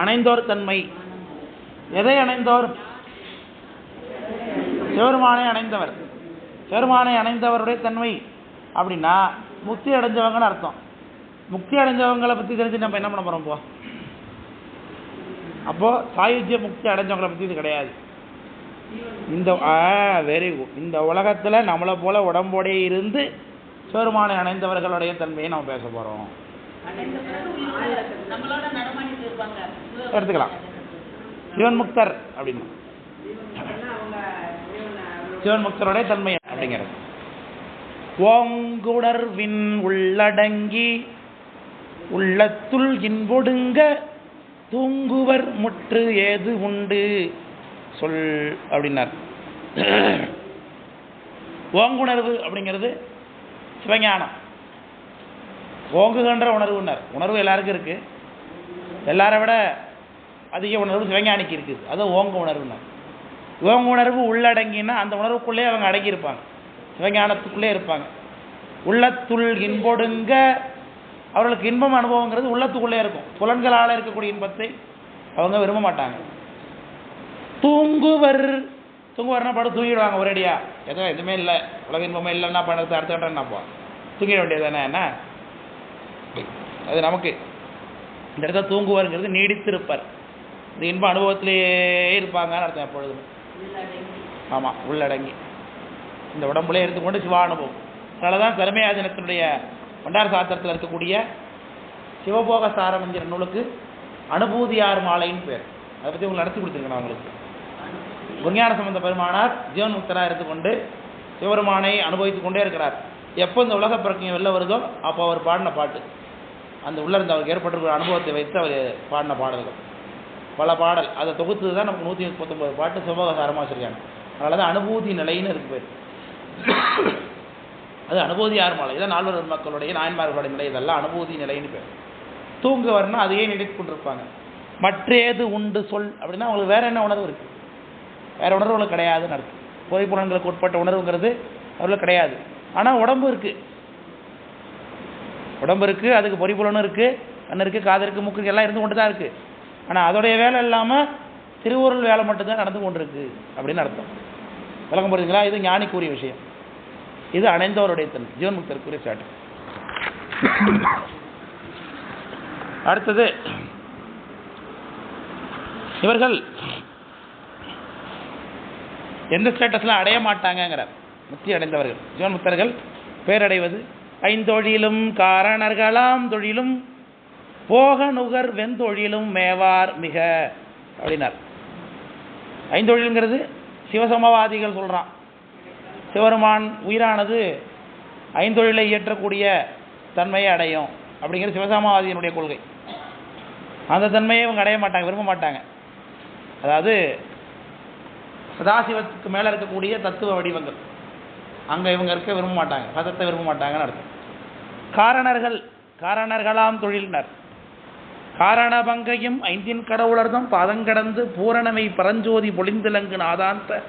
அணைந்தோர் தன்மை. எதை அணைந்தோர்? சிவருமானை அணைந்தவர். சிவருமானை அணைந்தவருடைய தன்மை அப்படின்னா முக்தி அடைஞ்சவங்கன்னு அர்த்தம். முக்தி அடைஞ்சவங்களை பற்றி தெரிஞ்சு நம்ம என்ன பண்ண போகிறோம் போ. அப்போது சாயுஜ்ய முக்தி அடைஞ்சவங்களை பற்றி இது கிடையாது. இந்த வெரி குட் இந்த உலகத்தில் நம்மளை போல உடம்போடே இருந்து சிவருமானை அணைந்தவர்களுடைய தன்மையை நம்ம பேச போகிறோம் எடுத்துக்கலாம். சிவன் முக்தர் அப்படின்னு. சிவன் முக்தருடைய தன்மை அப்படிங்கிறது. ஓங்குணர்வின் உள்ளடங்கி உள்ளத்துள் இன்பொடுங்க தூங்குவர் முற்று ஏது உண்டு? சொல் அப்படின்னார். ஓங்குணர்வு அப்படிங்கிறது சிவஞானம். ஓங்குகின்ற உணர்வுனர் உணர்வு எல்லாருக்கும் இருக்குது எல்லாரை விட அதிக உணர்வு சிவஞானிக்கு இருக்குது அது ஓங்க உணர்வுனர் ஓங்க உணர்வு உள்ளடங்கினா அந்த உணர்வுக்குள்ளே அவங்க அடங்கியிருப்பாங்க. சிவஞானத்துக்குள்ளே இருப்பாங்க. உள்ளத்துள் இன்பொடுங்க. அவர்களுக்கு இன்பம் அனுபவங்கிறது உள்ளத்துக்குள்ளே இருக்கும். புலன்களால் இருக்கக்கூடிய இன்பத்தை அவங்க விரும்ப மாட்டாங்க. தூங்குவர். தூங்குவார்னா படம் தூங்கிடுவாங்க ஒரேடியா. எதுவும் எதுவுமே இல்லை. உலக இன்பமே இல்லைன்னா பணத்தை அடுத்த கட்டம் என்னப்பா தூங்கிட வேண்டியது தானே என்ன? அது நமக்கு. இந்த இடத்துல தூங்குவாருங்கிறது நீடித்திருப்பார். இந்த இன்ப அனுபவத்திலேயே இருப்பாங்கன்னு அர்த்தம் எப்பொழுதும். ஆமாம் உள்ளடங்கி. இந்த உடம்புலே எடுத்துக்கொண்டு சிவா அனுபவம். அதனால தான் தலைமையாஜனத்தினுடைய பண்டார சாத்திரத்தில் இருக்கக்கூடிய சிவபோக சாரம் என்கிற நூலுக்கு அனுபூதியார் மாலைன்னு பேர். அதை பற்றி உங்களுக்கு நடத்தி கொடுத்துருக்கேன் உங்களுக்கு. விஞ்ஞான சம்பந்த பெருமானார் ஜீவன் முக்தராக எடுத்துக்கொண்டு சிவபெருமானை அனுபவித்துக் கொண்டே இருக்கிறார். எப்போ இந்த உலக பிறக்கையும் வெளில வருதோ அப்போ அவர் பாடின பாட்டு. அந்த உள்ளே இருந்த அவருக்கு ஏற்பட்டிருக்கிற அனுபவத்தை வைத்து அவர் பாடின பாடல்கள். பல பாடல். அதை தொகுத்து தான் நமக்கு நூற்றி முப்பத்தொம்பது பாட்டு சுபகாரமாக வச்சுருக்காங்க. அதனால தான் அனுபூதி நிலைன்னு இருக்கு பேர். அது அனுபூதி யார் மாலை இதான் நால்வர் மக்களுடைய நாயன்மார்களுடைய நிலை. இதெல்லாம் அனுபூதி நிலைன்னு பேர். தூங்குவர்னா அதையே நினைத்து கொண்டிருப்பாங்க. மற்றேது உண்டு சொல் அப்படின்னா அவங்களுக்கு வேறு என்ன உணர்வு இருக்குது வேறு உணர்வுகள் கிடையாதுன்னு அர்த்தம். புகைப்புலன்களுக்கு உட்பட்ட உணர்வுங்கிறது அவர்களுக்கு கிடையாது. ஆனால் உடம்பு இருக்குது உடம்பு இருக்குது அதுக்கு பொறிப்புலனும் இருக்குது கண்ணு இருக்குது காது இருக்குது மூக்கு எல்லாம் இருந்து கொண்டு தான் இருக்குது ஆனால் அதோடைய வேலை இல்லாமல் திருவுருள் வேலை மட்டும்தான் நடந்து கொண்டிருக்கு அப்படின்னு அர்த்தம். விளக்கம் போகிறீங்களா இது ஞானிக்குரிய விஷயம். இது அணைந்தவருடைய தன் ஜீவன் முக்தருக்குரிய சாட்டு. அடுத்தது இவர்கள் எந்த ஸ்டேட்டஸ்லாம் அடைய மாட்டாங்கங்கிறார். முக்தி அடைந்தவர்கள். ஜீவன் முக்தர்கள் பேரடைவது ஐந்தொழிலும் காரணர்களாம் தொழிலும் போக நுகர் வெந்தொழிலும் மேவார் மிக அப்படின்னார். ஐந்தொழிலுங்கிறது சிவசமவாதிகள் சொல்கிறான் சிவருமான் உயிரானது ஐந்தொழிலை இயற்றக்கூடிய தன்மையை அடையும் அப்படிங்கிறது சிவசமவாதியினுடைய கொள்கை. அந்த தன்மையை இவங்க அடைய மாட்டாங்க விரும்ப மாட்டாங்க. அதாவது சதாசிவத்துக்கு மேலே இருக்கக்கூடிய தத்துவ வடிவங்கள். அங்கே இவங்க இருக்க விரும்ப மாட்டாங்க பதத்தை விரும்ப மாட்டாங்கன்னு அர்த்தம். காரணர்கள் காரணர்களாம் தொழிலினர். காரண பங்கையும் ஐந்தின் கடவுளர்தம் பாதங்கடந்து பூரணமை பரஞ்சோதி பொழிந்திலங்கு நாதாந்த.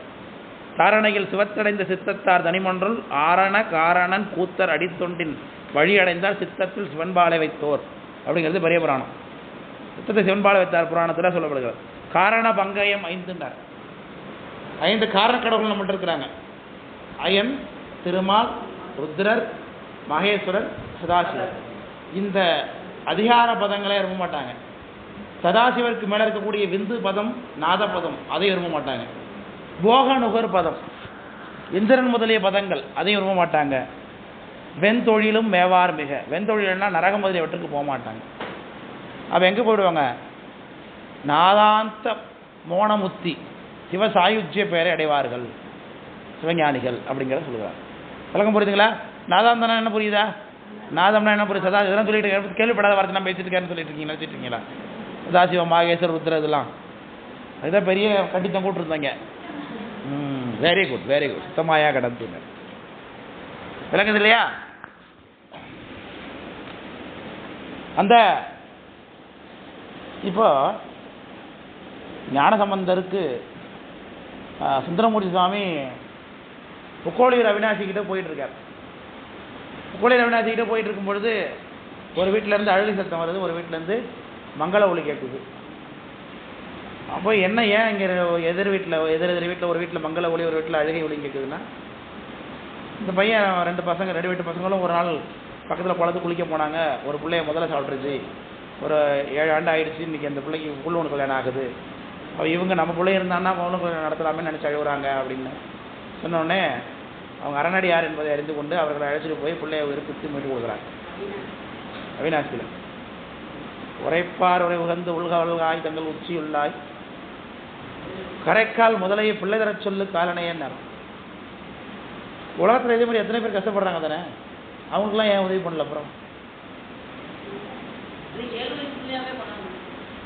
தாரணையில் சிவத்தடைந்த சித்தத்தார் தனிமொன்றல் ஆரண காரணன் கூத்தர் அடித்தொண்டின் வழி அடைந்தார் சித்தத்தில் சிவன்பாலை வைத்தோர் அப்படிங்கிறது பெரிய புராணம். சித்தத்தை சிவன்பாலை வைத்தார் புராணத்தில் சொல்லப்படுகிறது. காரண பங்கயம் ஐந்துண்டார் ஐந்து காரண கடவுள் நம்மகிட்ட இருக்கிறாங்க. அயன் திருமால் ருத்ரர் மகேஸ்வரன் சதாசிவர். இந்த அதிகார பதங்களே விரும்ப மாட்டாங்க. சதாசிவருக்கு மேலே இருக்கக்கூடிய விந்து பதம் நாத பதம் அதை விரும்ப மாட்டாங்க. போக நுகர் பதம். இந்திரன் முதலிய பதங்கள் அதையும் விரும்ப மாட்டாங்க. வெண்தொழிலும் மேவார் மிக. வெண்தொழில்னா நரகம் முதலியவற்றுக்கு போக மாட்டாங்க. அப்போ எங்கே போயிடுவாங்க? நாதாந்த மோனமுத்தி சிவசாயுஜ்ய பெயரை அடைவார்கள். சிவஞானிகள் அப்படிங்கிறத சொல்லுவாங்க விளக்கம் புரியுதுங்களா? நாதாந்தனா என்ன புரியுதா? நாதம்னா என்ன புரியுது? சதா இதெல்லாம் சொல்லிட்டு இருக்கேன். கேள்விப்படாத வார்த்தை நான் பேசிட்டு இருக்கேன்னு சொல்லிட்டு இருக்கீங்களா? வச்சுருக்கீங்களா சதாசிவம் மாகேஸ்வர் ருத்ர இதெல்லாம். அதுதான் பெரிய கட்டித்தம் கூட்டிருந்தாங்க. ம் வெரி குட் வெரி குட் சுத்தமாயா கடந்துங்க விளங்குது இல்லையா? அந்த இப்போ ஞானசம்பந்தருக்கு சுந்தரமூர்த்தி சுவாமி புக்கோளியூர் அவினாசி கிட்ட போயிட்டு இருக்கார். புக்கோளியூர் அவினாசி போயிட்டு இருக்கும் பொழுது ஒரு வீட்டிலேருந்து இருந்து சத்தம் வருது ஒரு வீட்டிலேருந்து மங்கள ஒளி கேட்குது. அப்போ என்ன ஏன் இங்கே எதிர் வீட்டில் எதிர் எதிர் வீட்டில் ஒரு வீட்டில் மங்கள ஒளி ஒரு வீட்டில் அழுகை ஒளி கேட்குதுன்னா இந்த பையன் ரெண்டு பசங்க ரெண்டு வீட்டு பசங்களும் ஒரு நாள் பக்கத்தில் குளத்து குளிக்க போனாங்க. ஒரு பிள்ளைய முதல்ல சாப்பிட்ருச்சு ஒரு ஏழு ஆண்டு ஆயிடுச்சு. இன்றைக்கி அந்த பிள்ளைக்கு புல் ஒன்று கல்யாணம் ஆகுது. அப்போ இவங்க நம்ம பிள்ளை இருந்தான்னா அவனும் கொஞ்சம் நடத்தலாமே நினச்சி அழுகுறாங்க அப்படின்னு சொன்னோடனே அவங்க அரணடி யார் என்பதை அறிந்து கொண்டு அவர்களை அழைச்சிட்டு போய் பிள்ளைய விருப்பித்து மீட்டு கொடுக்குறாங்க அவினாசியில் உரைப்பார் உரை உகந்து உள்காய் தங்கள் உச்சியுள்ளாய். கரைக்கால் முதலையை பிள்ளை தரச் சொல்லு காலனையன்னு உலகத்தில் இதே மாதிரி எத்தனை பேர் கஷ்டப்படுறாங்க தானே? அவங்களுக்குலாம் ஏன் உதவி பண்ணல அப்புறம்?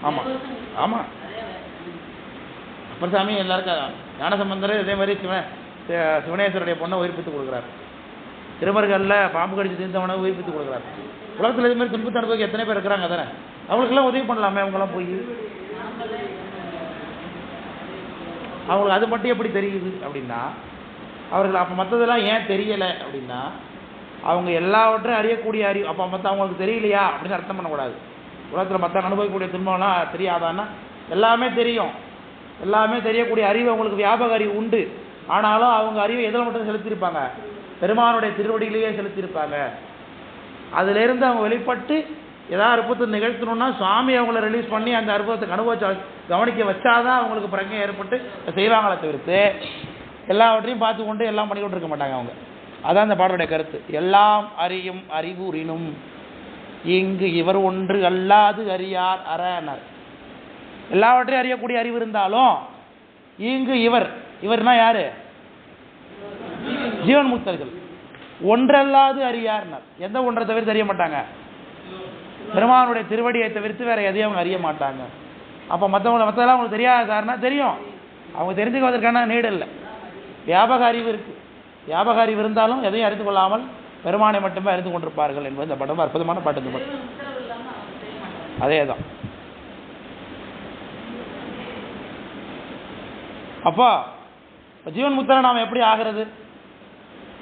ஆமா. ஆமா. அப்புறம் சாமி எல்லாருக்கும் ஞானசம்பந்தர் இதே மாதிரி சிவ சி- சிவனேஸ்வருடைய பொண்ணை உயிர்ப்பித்து கொடுக்குறாரு. திருமருகல்ல பாம்பு கடிச்சு தீர்ந்தவனை உயிர்ப்பித்து கொடுக்குறார். உலகத்தில் இது மாதிரி துன்பத்தை அனுபவிக்க எத்தனை பேர் இருக்கிறாங்க தானே? அவங்களுக்கெல்லாம் உதவி பண்ணலாமே அவங்களாம் போய். அவங்களுக்கு அது மட்டும் எப்படி தெரியுது அப்படின்னா அவர்கள் அப்போ மற்றதெல்லாம் ஏன் தெரியலை அப்படின்னா அவங்க எல்லாவற்றையும் அறியக்கூடிய அறிவு அப்போ மற்ற அவங்களுக்கு தெரியலையா அப்படின்னு அர்த்தம் பண்ணக்கூடாது. உலகத்தில் மற்ற அனுபவிக்கக்கூடிய துன்பம்லாம் தெரியாதான்னா எல்லாமே தெரியும். எல்லாமே தெரியக்கூடிய அறிவு அவங்களுக்கு வியாபக அறிவு உண்டு. ஆனாலும் அவங்க அறிவை எதில் மட்டும் செலுத்தியிருப்பாங்க? பெருமானுடைய திருவடியிலேயே செலுத்தியிருப்பாங்க. அதிலிருந்து அவங்க வெளிப்பட்டு ஏதாவது அற்புதத்தை நிகழ்த்தணும்னா சுவாமி அவங்கள ரிலீஸ் பண்ணி அந்த அற்புதத்தை அனுபவிச்ச கவனிக்க வச்சாதான் அவங்களுக்கு பிரஜை ஏற்பட்டு செய்வாங்களே தவிர்த்து எல்லாவற்றையும் பார்த்து கொண்டு எல்லாம் பண்ணிக்கொண்டு இருக்க மாட்டாங்க அவங்க. அதான் அந்த பாடலுடைய கருத்து. எல்லாம் அறியும் அறிவுறினும் இங்கு இவர் ஒன்று அல்லாது அறியார் அரணர் எல்லாவற்றையும் அறியக்கூடிய அறிவு இருந்தாலும் இங்கு இவர் இவர்னா யாரு? ஜீவன் முக்தர்கள் ஒன்றல்லாது அறியார்னர். எந்த ஒன்றை தவிர்த்து அறிய மாட்டாங்க? பெருமானுடைய திருவடியை தவிர்த்து வேற எதையும் அவங்க அறிய மாட்டாங்க. அப்போ மற்றவங்க மற்றதெல்லாம் அவங்களுக்கு தெரியாத சார்னா தெரியும். அவங்க தெரிஞ்சுக்குவதற்கான நீடு இல்லை. வியாபக அறிவு இருக்கு. வியாபக அறிவு இருந்தாலும் எதையும் அறிந்து கொள்ளாமல் பெருமானை மட்டுமே அறிந்து கொண்டிருப்பார்கள் என்பது இந்த படம். அற்புதமான பாட்டு இந்த படம். அதே தான் அப்போ இப்போ ஜீவன் முத்திரை நாம் எப்படி ஆகிறது?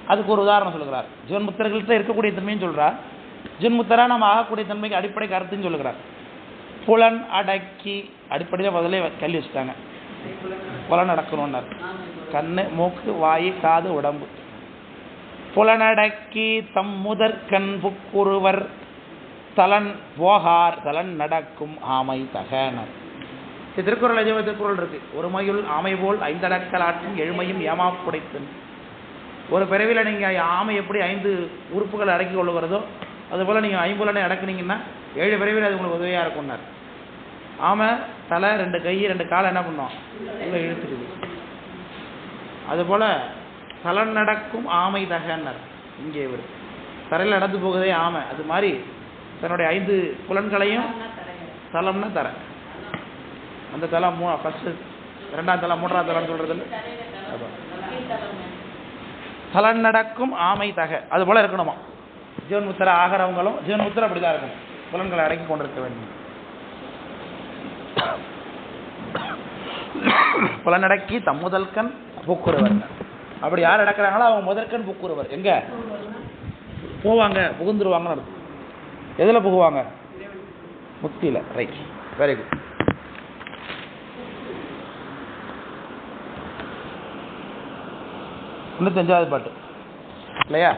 அதுக்கு ஒரு உதாரணம் சொல்கிறார் ஜீவன் முத்தர்கள்ட்ட இருக்கக்கூடிய தன்மையும் சொல்கிறார் ஜீவன் முத்தரா நாம் ஆகக்கூடிய தன்மைக்கு அடிப்படை கருத்துன்னு சொல்லுகிறார். புலன் அடக்கி அடிப்படையில் முதலே கல்வி வச்சுட்டாங்க. புலன் அடக்கணும்னார். கண்ணு மூக்கு வாய் காது உடம்பு. புலனடக்கி தம் முதற்கண் புக்குருவர். தலன் போகார். தலன் நடக்கும் ஆமை தகனர். திருக்குறள் எஜவ திருக்குறள் இருக்கு. ஒருமையுள் ஆமை போல் ஐந்தடக்கலாற்றும் எழுமையும் ஏமாப்புடைத்தன் ஒரு பிறவியில் நீங்கள் ஆமை எப்படி ஐந்து உறுப்புகளை அடக்கி கொள்ளுகிறதோ அதுபோல் நீங்கள் ஐம்புலனை அடக்குனீங்கன்னா ஏழு பிறவியில் அது உங்களுக்கு உதவியாக இருக்கும்னார். ஆமை தலை ரெண்டு கை ரெண்டு காலை என்ன பண்ணும்? உள்ள இழுத்துக்குது. அதுபோல் தலன் நடக்கும் ஆமை தகன்னர். இங்கே இவர். தரையில் நடந்து போகுதே ஆமை. அது மாதிரி தன்னுடைய ஐந்து புலன்களையும் தலம்னா தர. அந்த தலம் மூ ஃபஸ்ட்டு ரெண்டாம் தலம் மூன்றாம் தலம்னு சொல்றது அதான் தலன் நடக்கும் ஆமை தக. அது போல இருக்கணுமா? ஜீவன் முத்திர ஆகிறவங்களும் ஜீவன் முத்திர அப்படிதான் இருக்கணும். புலன்களை அடக்கி கொண்டிருக்க வேண்டும். புலனடக்கி தம் முதல்கண் பூக்குறவர். அப்படி யார் நடக்கிறாங்களோ அவங்க முதற்கண் பூக்குறவர். எங்க? போவாங்க புகுந்துருவாங்கன்னு அர்த்தம். எதுல புகுவாங்க? முக்தியில. ரைட் வெரி குட் தொண்ணூத்தஞ்சாவது பாட்டு. இல்லையா?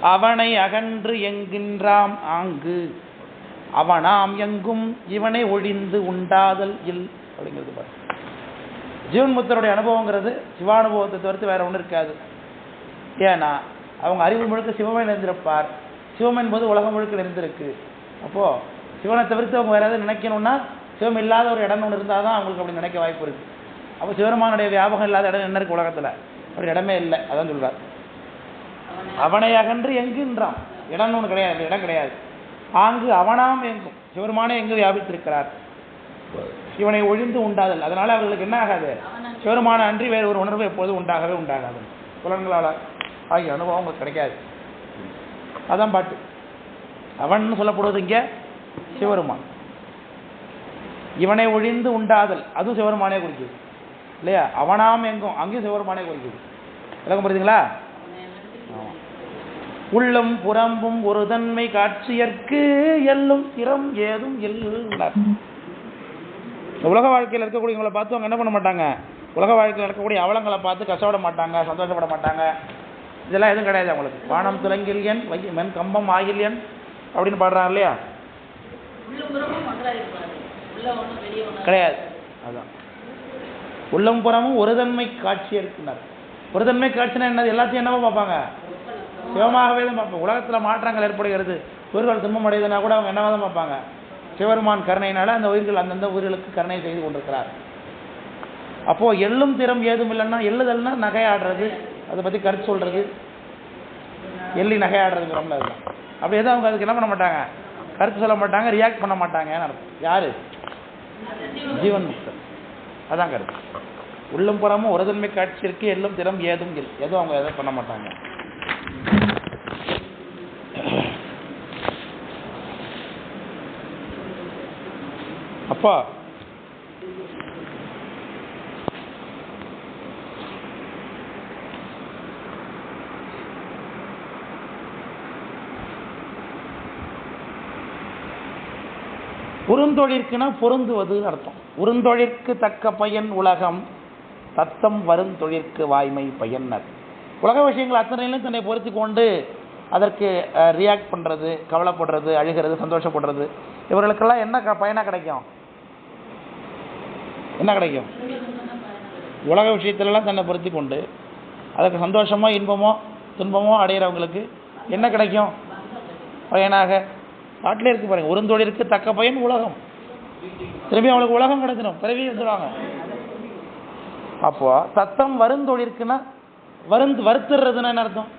அவனை அகன்று என்கின்றாம் ஆங்கு. அவனாம் எங்கும் இவனை ஒழிந்து உண்டாதல் இல் அப்படிங்கிறது பாரு ஜீவன் முத்தருடைய அனுபவங்கிறது சிவானுபவத்தை தவிர்த்து வேற ஒன்றும் இருக்காது. ஏன்னா அவங்க அறிவு முழுக்க சிவமே நிறைந்திருப்பார். சிவம் என்பது உலகம் முழுக்க நிறைந்திருக்கு. அப்போ சிவனை தவிர்த்து அவங்க வேற எதாவது நினைக்கணும்னா சிவம் இல்லாத ஒரு இடம் ஒன்று இருந்தால் தான் அவங்களுக்கு அப்படி நினைக்க வாய்ப்பு இருக்கு. அப்போ சிவருமானுடைய வியாபகம் இல்லாத இடம் என்ன இருக்கு உலகத்தில்? அப்படி இடமே இல்லை அதான் சொல்றார். அவனை அகன்று எங்குன்றான் இடம்னு ஒன்று கிடையாது இடம் கிடையாது. ஆங்கு அவனாம் எங்கும். சிவருமானே எங்கு வியாபித்திருக்கிறார்? இவனை ஒழிந்து உண்டாதல். அதனால அவர்களுக்கு என்ன ஆகாது? சிவருமான அன்றி வேறு ஒரு உணர்வு எப்போதும் உண்டாகவே உண்டாகாது. புலன்களால் ஆகிய அனுபவம் உங்களுக்கு கிடைக்காது. அதான் பாட்டு. அவன் சொல்லப்படுவது இங்கே சிவருமான் இவனை ஒழிந்து உண்டாதல். அதுவும் சிவருமானே குறிக்குது. இல்லையா? அவனாம் எங்கும். அங்கேயும் சிவருமானே குறிக்குது விளக்கம் புரியுதுங்களா? உள்ளம் புறம்பும் ஒரு தன்மை காட்சியற்கு எல்லும் திறம் ஏதும் எல்லுனார் இந்த உலக வாழ்க்கையில் இருக்கக்கூடியவங்களை பார்த்து அவங்க என்ன பண்ண மாட்டாங்க? உலக வாழ்க்கையில் இருக்கக்கூடிய அவலங்களை பார்த்து கஷ்டப்பட மாட்டாங்க சந்தோஷப்பட மாட்டாங்க. இதெல்லாம் எதுவும் கிடையாது அவங்களுக்கு. வானம் துலங்கில்யன் வை மென் கம்பம் ஆகில்யன் அப்படின்னு பாடுறாங்க இல்லையா? கிடையாது. அதான். உள்ளம் புறமும் ஒரு தன்மை காட்சி இருக்குனார் ஒரு தன்மை காட்சினா என்னது? எல்லாத்தையும் என்னவோ பார்ப்பாங்க? சிவமாகவே தான் பார்ப்பாங்க. உலகத்தில் மாற்றங்கள் ஏற்படுகிறது. உயிர்கள் துன்பம் அடையுதுன்னா கூட அவங்க என்னவா தான் பார்ப்பாங்க? சிவருமான் கருணையினால அந்த உயிர்கள் அந்தந்த உயிர்களுக்கு கருணை செய்து கொண்டிருக்கிறார். அப்போ எள்ளும் திறம் ஏதும் இல்லைன்னா எள்ளுதல்னா நகையாடுறது. அதை பற்றி கருத்து சொல்றது. எள்ளி நகையாடுறதுங்கிறோம்ல அதுதான் அப்படி எதுவும் அவங்க அதுக்கு என்ன பண்ண மாட்டாங்க? கருத்து சொல்ல மாட்டாங்க ரியாக்ட் பண்ண அர்த்தம். யாரு? ஜீவன் முக்தர். அதான் கருத்து. உள்ளம் புறமும் ஒருதன்மை காட்சி இருக்கு எல்லும் திறம் ஏதும் எதுவும் அவங்க எதுவும் பண்ண மாட்டாங்க. அப்பா உருந்தொழிற்குனா பொருந்துவதுன்னு அர்த்தம். உருந்தொழிற்கு தக்க பயன் உலகம் தத்தம் வருந்தொழிற்கு வாய்மை பயன்னர். உலக விஷயங்கள் அத்தனையிலும் தன்னை பொருத்தி கொண்டு அதற்கு ரியாக்ட் பண்ணுறது கவலைப்படுறது அழுகிறது சந்தோஷப்படுறது. இவர்களுக்கெல்லாம் என்ன க பயனாக கிடைக்கும்? என்ன கிடைக்கும்? உலக விஷயத்திலலாம் தன்னை பொருத்தி கொண்டு அதற்கு சந்தோஷமோ இன்பமோ துன்பமோ அடையிறவங்களுக்கு என்ன கிடைக்கும்? பயனாக பாட்டிலே இருக்கு பாருங்க. உருந்தொழிற்கு தக்க பயன் உலகம். திரும்பி அவங்களுக்கு உலகம் கிடைச்சிடும் பிறவி வந்துடுவாங்க அப்போ தத்தம் இருக்குன்னா வருந்து வருத்துறதுன்னா என்ன அர்த்தம்?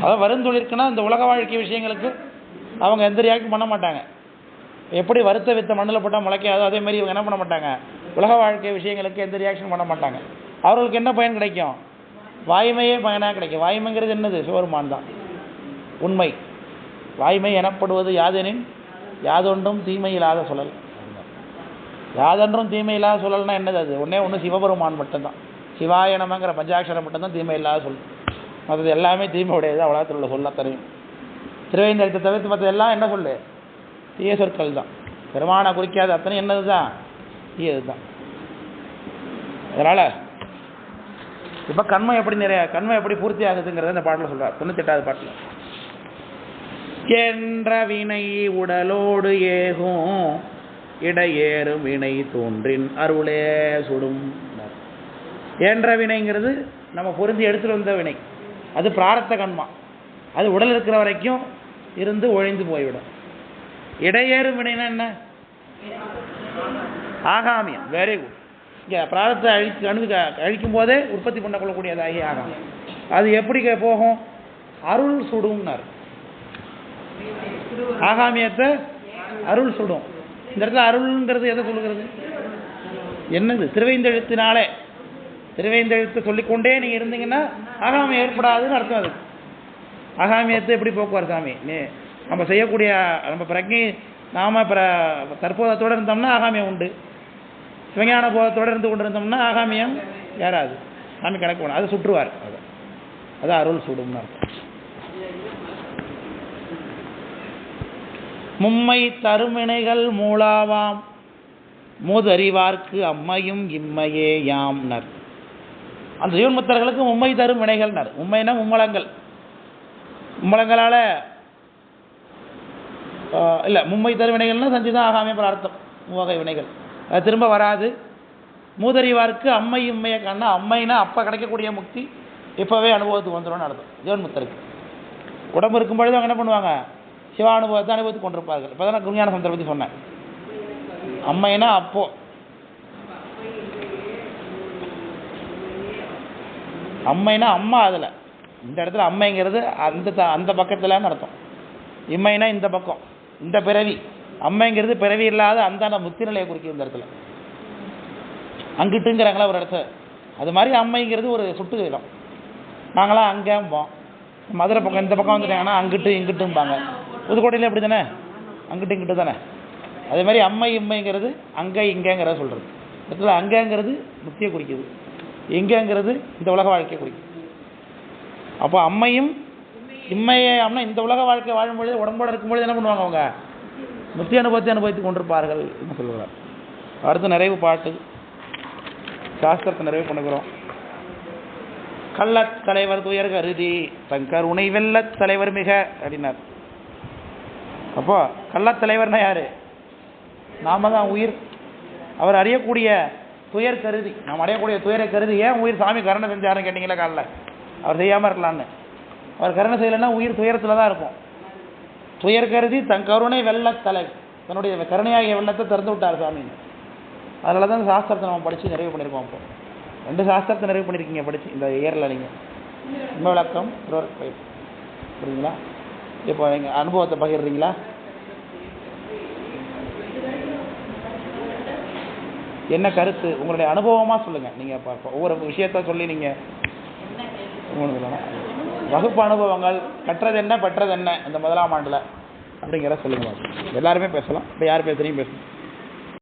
அதாவது வருந்தொழிற்குன்னா இந்த உலக வாழ்க்கை விஷயங்களுக்கு அவங்க எந்த ரியாக்டும் பண்ண மாட்டாங்க. எப்படி வருத்த வித்த மண்ணில் போட்டால் முளைக்காதோ அதே மாதிரி இவங்க என்ன பண்ண மாட்டாங்க? உலக வாழ்க்கை விஷயங்களுக்கு எந்த ரியாக்ஷன் பண்ண மாட்டாங்க. அவர்களுக்கு என்ன பயன் கிடைக்கும்? வாய்மையே பயனாக கிடைக்கும். வாய்மைங்கிறது என்னது? சிவருமான் தான். உண்மை. வாய்மை எனப்படுவது யாதெனின் யாதொன்றும் தீமை இல்லாத சொல்லல். யாதொன்றும் தீமை இல்லாத சொல்லல்னா என்னது அது? ஒன்றே ஒன்று சிவபெருமான் மட்டும்தான். சிவாயணமங்கிற பஞ்சாட்சரம் மட்டும்தான் தீமை இல்லாத சொல். மற்றது எல்லாமே தீமை உடையது உலகத்தில் உள்ள சொல்ல தெரியும் திருவேந்தரத்தை தவிர்த்து மற்ற எல்லாம் என்ன சொல்லு? தீய சொற்கள் தான். பெருமானை குறிக்காத அத்தனை என்னது தான்? தீயது தான். அதனால் இப்போ கண்மை எப்படி நிறைய கண்மை எப்படி பூர்த்தி ஆகுதுங்கிறத இந்த பாட்டில் சொல்கிறார் தொண்ணூத்தெட்டாவது பாட்டில். என்ற வினை உடலோடு ஏகும். இடையேறும் வினை தோன்றின் அருளே சுடும். என்ற வினைங்கிறது நம்ம பொருந்தி எடுத்துகிட்டு வந்த வினை. அது பிராரத்த கண்மா. அது உடல் இருக்கிற வரைக்கும் இருந்து ஒழிந்து போய்விடும். இடையேறும் வினைனா என்ன? ஆகாமியம். வெரி குட் இங்கே பிராரத்தை அழிச்சு அணு அழிக்கும் போதே உற்பத்தி பண்ணக்கொள்ளக்கூடியதாகி ஆகாமியம். அது எப்படி போகும்? அருள் சுடும்னார். ஆகாமியத்தை அருள் சுடும் இந்த இடத்துல அருள்ங்கிறது எதை சொல்லுகிறது? என்னது? திருவைந்தெழுத்தினாலே. திருவைந்தெழுத்து சொல்லிக்கொண்டே நீங்கள் இருந்தீங்கன்னா ஆகாமியம் ஏற்படாதுன்னு அர்த்தம் அது. ஆகாமியத்தை எப்படி போக்குவார் சாமி? நீ நம்ம செய்யக்கூடிய நம்ம பிரஜை நாம பிற தற்போதத்தோடு இருந்தோம்னா ஆகாமியம் உண்டு. சிவஞான போதத்தோடு இருந்து கொண்டு இருந்தோம்னா ஆகாமியம் ஏறாது. சாமி கணக்கு பண்ண அதை சுற்றுவார். அது அது அருள் சுடும்னு அர்த்தம். மும்மை தருமினைகள் மூளாவாம் மூதறிவார்க்கு அம்மையும் இம்மையே யாம்னர். அந்த ஜீவன்முத்தர்களுக்கு மும்மை தரும் வினைகள்னர் உண்மைனா மும்மலங்கள். மும்மலங்களால் இல்லை மும்மை தரும் வினைகள்னா சஞ்சிதான் ஆகாமே பிரார்த்தம் மூவகை வினைகள். அது திரும்ப வராது. மூதறிவார்க்கு அம்மை இம்மையை கண்ணா அம்மைனா அப்போ கிடைக்கக்கூடிய முக்தி இப்போவே அனுபவத்துக்கு வந்துடும்னு அர்த்தம். ஜீவன்முத்தருக்கு உடம்பு இருக்கும் பொழுது அவங்க என்ன பண்ணுவாங்க? சிவா அனுபவத்தை கொண்டிருப்பார்கள். இப்போ தான் குருஞான சந்தரை பற்றி சொன்னேன். அம்மைனா அப்போ. அம்மைனா அம்மா அதில். இந்த இடத்துல அம்மைங்கிறது அந்த த- அந்த பக்கத்தில் அர்த்தம். இம்மைனா இந்த பக்கம். இந்த பிறவி. அம்மைங்கிறது பிறவி இல்லாத அந்த முக்தி நிலையை குறிக்கும் இந்த இடத்துல. அங்கிட்டுங்கிறாங்களா ஒரு இடத்துல. அது மாதிரி அம்மைங்கிறது ஒரு சுட்டு இடம் நாங்களாம் அங்கே போம் மதுரை பக்கம் இந்த பக்கம் வந்துட்டாங்கன்னா அங்கிட்டு இங்கிட்டும்பாங்க. புதுக்கோட்டையில் எப்படி தானே அங்கிட்டு இங்கிட்டு தானே? அதே மாதிரி அம்மை இம்மைங்கிறது அங்கே இங்கேங்கிறத சொல்கிறது இடத்துல அங்கேங்கிறது முக்தியை குறிக்குது. எங்கேங்கிறது இந்த உலக வாழ்க்கையை குறிக்கும் அப்போ அம்மையும் இம்மையை அம்மா இந்த உலக வாழ்க்கை வாழும்பொழுது உடம்போடு இருக்கும்பொழுது என்ன பண்ணுவாங்க அவங்க? முத்திய அனுபவத்தை அனுபவித்துக் கொண்டிருப்பார்கள் என்று சொல்கிறார் அடுத்து நிறைவு பாட்டு. சாஸ்திரத்தை நிறைவு பண்ணுகிறோம். கள்ளத் தலைவர் துயர் கருதி தங்கருணை உனை தலைவர் மிக அப்படின்னார். அப்போ கள்ளத் தலைவர்னா யாரு? நாம தான் உயிர். அவர் அறியக்கூடிய துயர் கருதி நாம் அடையக்கூடிய துயரை கருதி ஏன் உயிர் சாமி கருணை செஞ்சாருன்னு கேட்டீங்களா காலைல? அவர் செய்யாமல் இருக்கலான்னு. அவர் கருணை செய்யலைன்னா உயிர் துயரத்தில் தான் இருக்கும் துயர் கருதி தன் கருணை வெள்ளத்தலை தன்னுடைய கருணையாகிய வெள்ளத்தை திறந்து விட்டார் சாமி. அதனால தான் சாஸ்திரத்தை நம்ம படித்து நிறைவு பண்ணியிருக்கோம் அப்போ. ரெண்டு சாஸ்திரத்தை நிறைவு பண்ணியிருக்கீங்க படித்து இந்த இயரில் நீங்கள் விளக்கம் திருவர் புரியுங்களா இப்போ எங்கள் அனுபவத்தை பகிர்றீங்களா? என்ன கருத்து? உங்களுடைய அனுபவமாக சொல்லுங்கள் நீங்கள் இப்போ ஒவ்வொரு விஷயத்த சொல்லி நீங்கள் வகுப்பு அனுபவங்கள் கற்றது என்ன பெற்றது என்ன இந்த முதலாம் ஆண்டில் அப்படிங்கிற சொல்லுங்க. எல்லாருமே பேசலாம். இப்போ யார் பேசுறீங்க? பேசணும்